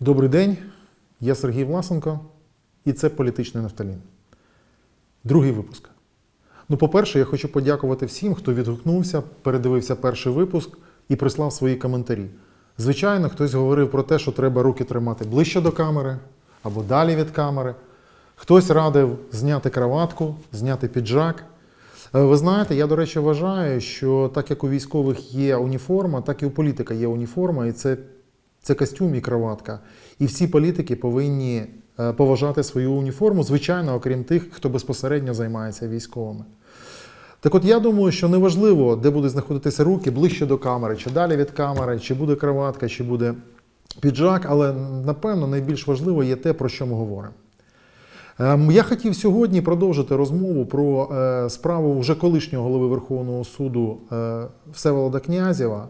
Добрий день, я Сергій Власенко, і це політичний нафталін. Другий випуск. Ну, по-перше, я хочу подякувати всім, хто відгукнувся, передивився перший випуск і прислав свої коментарі. Звичайно, хтось говорив про те, що треба руки тримати ближче до камери або далі від камери. Хтось радив зняти краватку, зняти піджак. Е, Ви знаєте, я, до речі, вважаю, що так як у військових є уніформа, так і у політика є уніформа, і це, це костюм і краватка. І всі політики повинні е, поважати свою уніформу, звичайно, окрім тих, хто безпосередньо займається військовими. Так от я думаю, що неважливо, де будуть знаходитися руки, ближче до камери, чи далі від камери, чи буде краватка, чи буде піджак, але напевно найбільш важливо є те, про що ми говоримо. Ем, Я хотів сьогодні продовжити розмову про е, справу вже колишнього голови Верховного суду е, Всеволода Князєва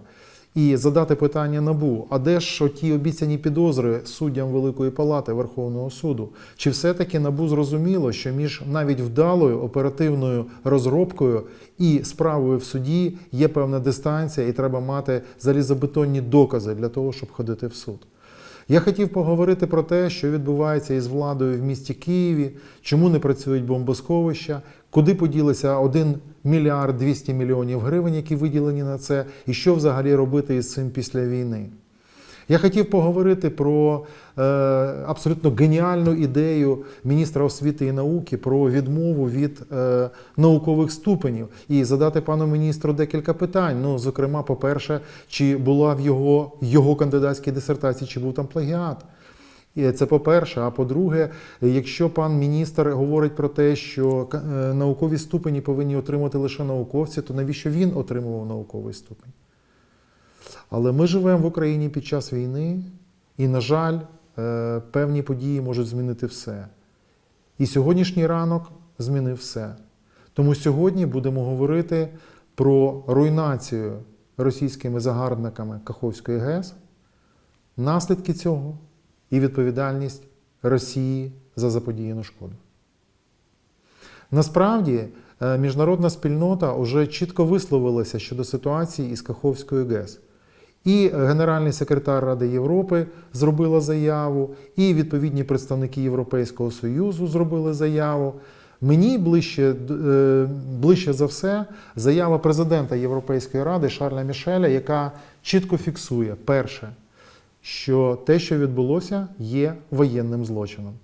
і задати питання НАБУ: а де ж ті обіцяні підозри суддям Великої Палати Верховного суду? Чи все-таки НАБУ зрозуміло, що між навіть вдалою оперативною розробкою і справою в суді є певна дистанція, і треба мати залізобетонні докази для того, щоб ходити в суд? Я хотів поговорити про те, що відбувається із владою в місті Києві, чому не працюють бомбосховища, куди поділися 1 мільярд 200 мільйонів гривень, які виділені на це, і що взагалі робити із цим після війни. Я хотів поговорити про е, абсолютно геніальну ідею міністра освіти і науки про відмову від е, наукових ступенів і задати пану міністру декілька питань. Ну, зокрема, по-перше, чи була в його, його кандидатській дисертації, чи був там плагіат. Це по-перше. А по-друге, якщо пан міністр говорить про те, що е, наукові ступені повинні отримати лише науковці, то навіщо він отримував науковий ступень? Але ми живемо в Україні під час війни, і, на жаль, е, певні події можуть змінити все. І сьогоднішній ранок змінив все. Тому сьогодні будемо говорити про руйнацію російськими загарбниками Каховської ГЕС, наслідки цього і відповідальність Росії за заподіяну шкоду. Насправді, е, міжнародна спільнота вже чітко висловилася щодо ситуації із Каховською ГЕС. І генеральний секретар Ради Європи зробила заяву, і відповідні представники Європейського Союзу зробили заяву. Мені ближче, е, ближче за все заява президента Європейської ради Шарля Мішеля, яка чітко фіксує перше, що те, що відбулося, є воєнним злочином.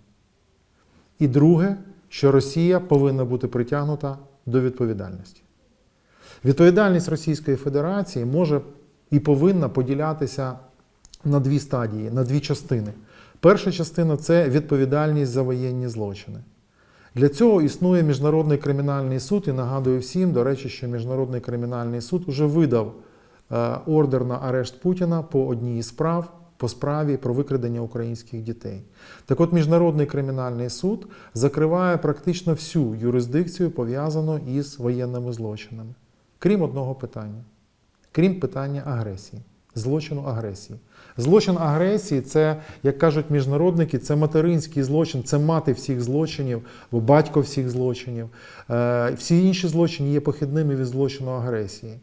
І друге, що Росія повинна бути притягнута до відповідальності. Відповідальність Російської Федерації може і повинна поділятися на дві стадії, на дві частини. Перша частина це відповідальність за воєнні злочини. Для цього існує Міжнародний кримінальний суд, і нагадую всім, до речі, що Міжнародний кримінальний суд вже видав е, ордер на арешт Путіна по одній із справ, по справі про викрадення українських дітей. Так от Міжнародний кримінальний суд закриває практично всю юрисдикцію, пов'язану із воєнними злочинами, крім одного питання крім питання агресії, злочину агресії. Злочин агресії це, як кажуть міжнародники, це материнський злочин, це мати всіх злочинів, бо батько всіх злочинів. Е, Всі інші злочини є похідними від злочину агресії.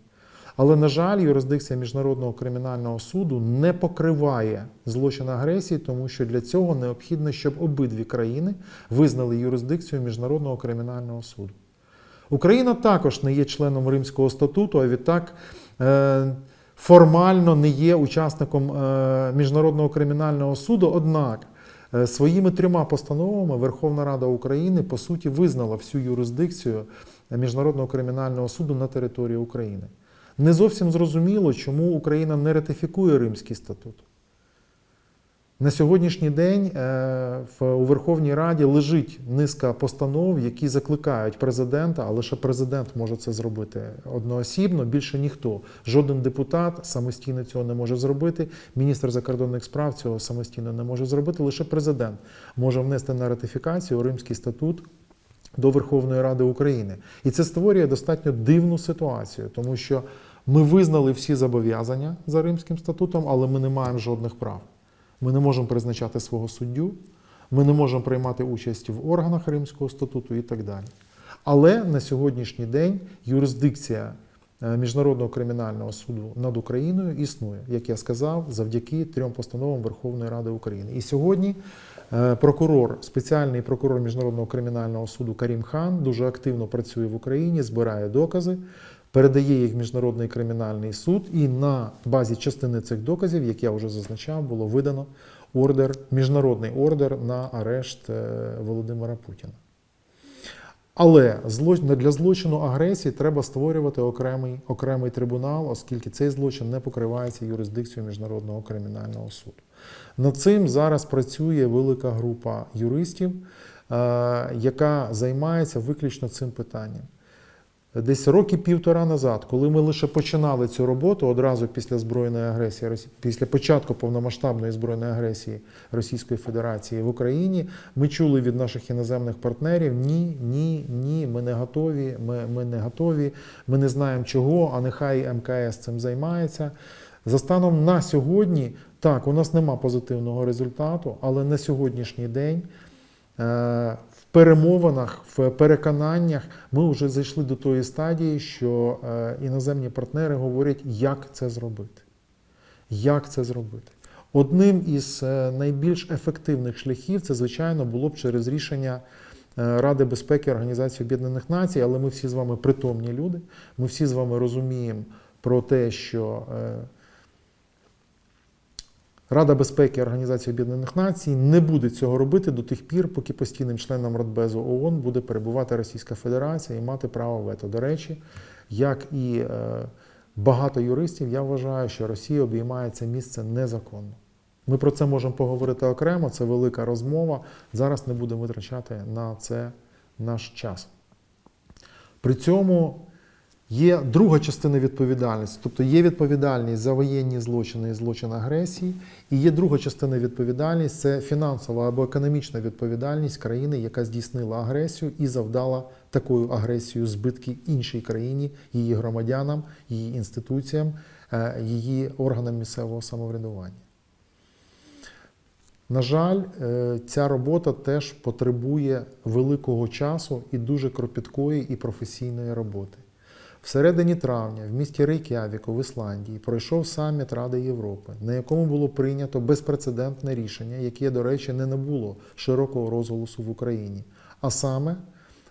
Але, на жаль, юрисдикція Міжнародного кримінального суду не покриває злочин агресії, тому що для цього необхідно, щоб обидві країни визнали юрисдикцію Міжнародного кримінального суду. Україна також не є членом Римського статуту, а відтак формально не є учасником е, Міжнародного кримінального суду. Однак е, своїми трьома постановами Верховна Рада України по суті визнала всю юрисдикцію Міжнародного кримінального суду на території України. Не зовсім зрозуміло, чому Україна не ратифікує Римський статут. На сьогоднішній день е, у Верховній Раді лежить низка постанов, які закликають президента, а лише президент може це зробити одноосібно, більше ніхто. Жоден депутат самостійно цього не може зробити. Міністр закордонних справ цього самостійно не може зробити. Лише президент може внести на ратифікацію Римський статут до Верховної Ради України. І це створює достатньо дивну ситуацію, тому що ми визнали всі зобов'язання за Римським статутом, але ми не маємо жодних прав. Ми не можемо призначати свого суддю, ми не можемо приймати участь в органах Римського статуту і так далі. Але на сьогоднішній день юрисдикція е, Міжнародного кримінального суду над Україною існує, як я сказав, завдяки трьом постановам Верховної Ради України. І сьогодні е, прокурор, спеціальний прокурор Міжнародного кримінального суду Карім Хан дуже активно працює в Україні, збирає докази, передає їх в Міжнародний кримінальний суд, і на базі частини цих доказів, як я вже зазначав, було видано ордер, міжнародний ордер на арешт е, Володимира Путіна. Але для злочину агресії треба створювати окремий, окремий трибунал, оскільки цей злочин не покривається юрисдикцією Міжнародного кримінального суду. Над цим зараз працює велика група юристів, е, яка займається виключно цим питанням. Десь роки півтора назад, коли ми лише починали цю роботу, одразу після збройної агресії, після початку повномасштабної збройної агресії Російської Федерації в Україні, ми чули від наших іноземних партнерів: ні, ні, ні, ми не готові, ми, ми не готові, ми не знаємо чого, а нехай МКС цим займається. За станом на сьогодні, так, у нас нема позитивного результату, але на сьогоднішній день е, перемовинах, в переконаннях ми вже зайшли до тої стадії, що е, іноземні партнери говорять, як це зробити. Як це зробити? Одним із е, найбільш ефективних шляхів це, звичайно, було б через рішення е, Ради безпеки Організації Об'єднаних Націй, але ми всі з вами притомні люди. Ми всі з вами розуміємо про те, що Рада безпеки Організації Об'єднаних Націй не буде цього робити до тих пір, поки постійним членом Радбезу ООН буде перебувати Російська Федерація і мати право вето. До речі, як і е, багато юристів, я вважаю, що Росія обіймає це місце незаконно. Ми про це можемо поговорити окремо, це велика розмова. Зараз не будемо витрачати на це наш час. При цьому є друга частина відповідальності, тобто є відповідальність за воєнні злочини і злочин агресії, і є друга частина відповідальності це фінансова або економічна відповідальність країни, яка здійснила агресію і завдала такою агресією збитки іншій країні, її громадянам, її інституціям, е, її органам місцевого самоврядування. На жаль, е, ця робота теж потребує великого часу і дуже кропіткої і професійної роботи. Всередині травня в місті Рейк'явіку в Ісландії пройшов саміт Ради Європи, на якому було прийнято безпрецедентне рішення, яке, до речі, не набуло широкого розголосу в Україні. А саме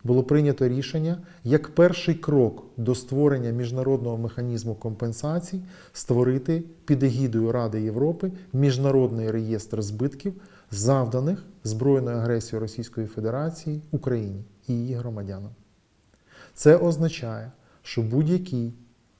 було прийнято рішення як перший крок до створення міжнародного механізму компенсацій створити під егідою Ради Європи міжнародний реєстр збитків, завданих збройною агресією Російської Федерації Україні і її громадянам. Це означає, що будь-який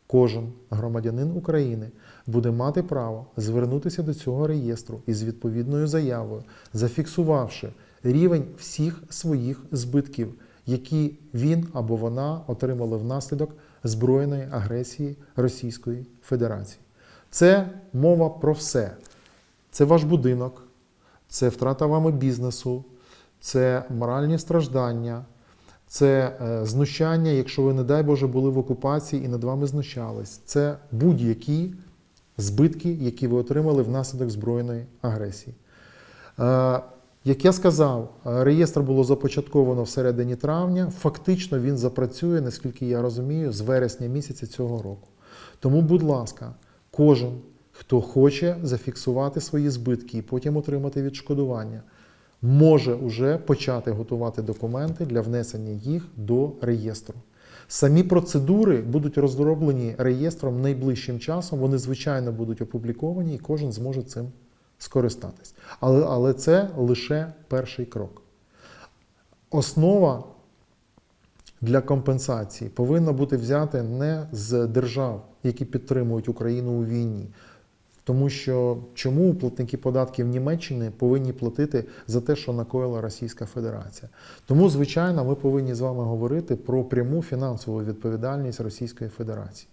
кожен громадянин України буде мати право звернутися до цього реєстру із відповідною заявою, зафіксувавши рівень всіх своїх збитків, які він або вона отримали внаслідок збройної агресії Російської Федерації. Це мова про все. Це ваш будинок, це втрата вами бізнесу, це моральні страждання, це е, знущання, якщо ви, не дай Боже, були в окупації і над вами знущались. Це будь-які збитки, які ви отримали внаслідок збройної агресії. Е, Як я сказав, е, реєстр було започатковано всередині травня. Фактично він запрацює, наскільки я розумію, з вересня місяця цього року. Тому, будь ласка, кожен, хто хоче зафіксувати свої збитки і потім отримати відшкодування, може уже почати готувати документи для внесення їх до реєстру. Самі процедури будуть розроблені реєстром найближчим часом. Вони, звичайно, будуть опубліковані, і кожен зможе цим скористатись. Але, але це лише перший крок. Основа для компенсації повинна бути взята не з держав, які підтримують Україну у війні. Тому що чому платники податків Німеччини повинні платити за те, що накоїла Російська Федерація? Тому, звичайно, ми повинні з вами говорити про пряму фінансову відповідальність Російської Федерації.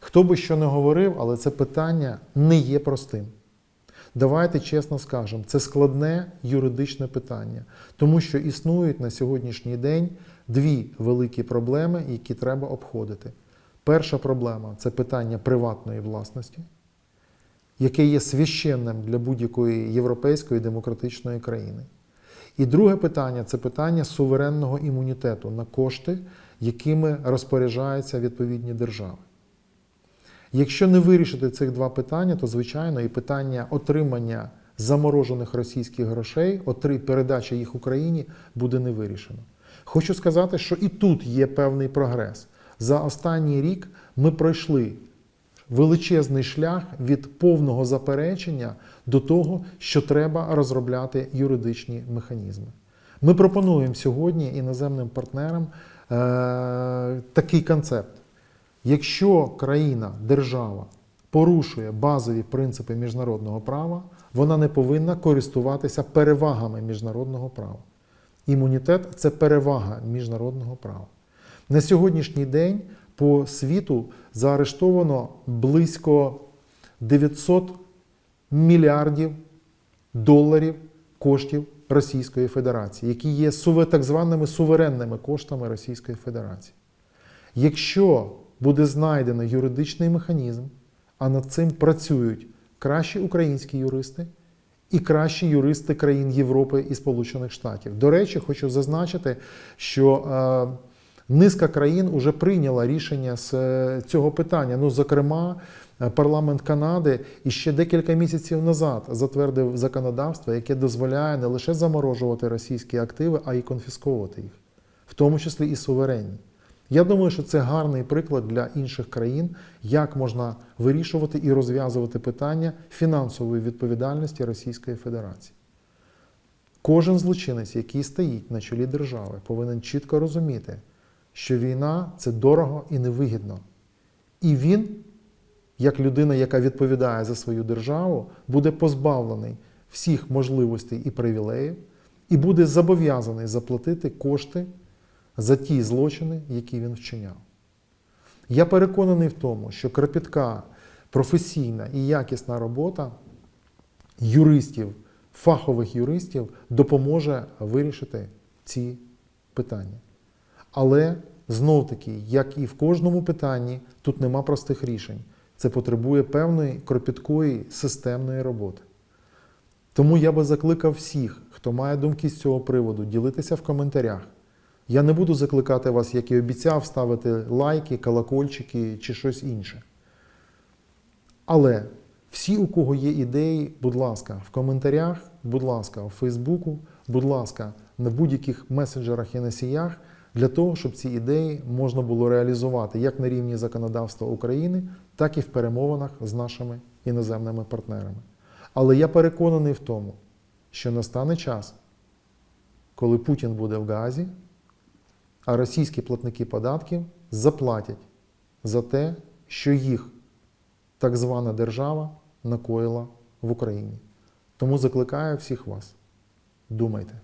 Хто би що не говорив, але це питання не є простим. Давайте чесно скажемо, це складне юридичне питання, тому що існують на сьогоднішній день дві великі проблеми, які треба обходити. Перша проблема це питання приватної власності, яке є священним для будь-якої європейської демократичної країни. І друге питання це питання суверенного імунітету на кошти, якими розпоряджаються відповідні держави. Якщо не вирішити цих два питання, то звичайно і питання отримання заморожених російських грошей, передача їх Україні буде не вирішено. Хочу сказати, що і тут є певний прогрес. За останній рік ми пройшли величезний шлях від повного заперечення до того, що треба розробляти юридичні механізми. Ми пропонуємо сьогодні іноземним партнерам е, такий концепт. Якщо країна, держава порушує базові принципи міжнародного права, вона не повинна користуватися перевагами міжнародного права. Імунітет це перевага міжнародного права. На сьогоднішній день по світу заарештовано близько 900 мільярдів доларів коштів Російської Федерації, які є так званими суверенними коштами Російської Федерації. Якщо буде знайдено юридичний механізм, а над цим працюють кращі українські юристи і кращі юристи країн Європи і Сполучених Штатів. До речі, хочу зазначити, що е, низка країн вже прийняла рішення з е, цього питання. Ну, зокрема, е, парламент Канади і ще декілька місяців назад затвердив законодавство, яке дозволяє не лише заморожувати російські активи, а й конфісковувати їх, в тому числі і суверенні. Я думаю, що це гарний приклад для інших країн, як можна вирішувати і розв'язувати питання фінансової відповідальності Російської Федерації. Кожен злочинець, який стоїть на чолі держави, повинен чітко розуміти, що війна це дорого і невигідно. І він, як людина, яка відповідає за свою державу, буде позбавлений всіх можливостей і привілеїв, і буде зобов'язаний заплатити кошти за ті злочини, які він вчиняв. Я переконаний в тому, що кропітка, професійна і якісна робота юристів, фахових юристів допоможе вирішити ці питання. Але знов таки, як і в кожному питанні, тут нема простих рішень. Це потребує певної кропіткої системної роботи. Тому я би закликав всіх, хто має думки з цього приводу, ділитися в коментарях. Я не буду закликати вас, як і обіцяв, ставити лайки, колокольчики чи щось інше. Але всі, у кого є ідеї, будь ласка, в коментарях, будь ласка, у Фейсбуку, будь ласка, на будь-яких месенджерах і носіях, для того, щоб ці ідеї можна було реалізувати як на рівні законодавства України, так і в перемовинах з нашими іноземними партнерами. Але я переконаний в тому, що настане час, коли Путін буде в Газі, а російські платники податків заплатять за те, що їх так звана держава накоїла в Україні. Тому закликаю всіх вас. Думайте.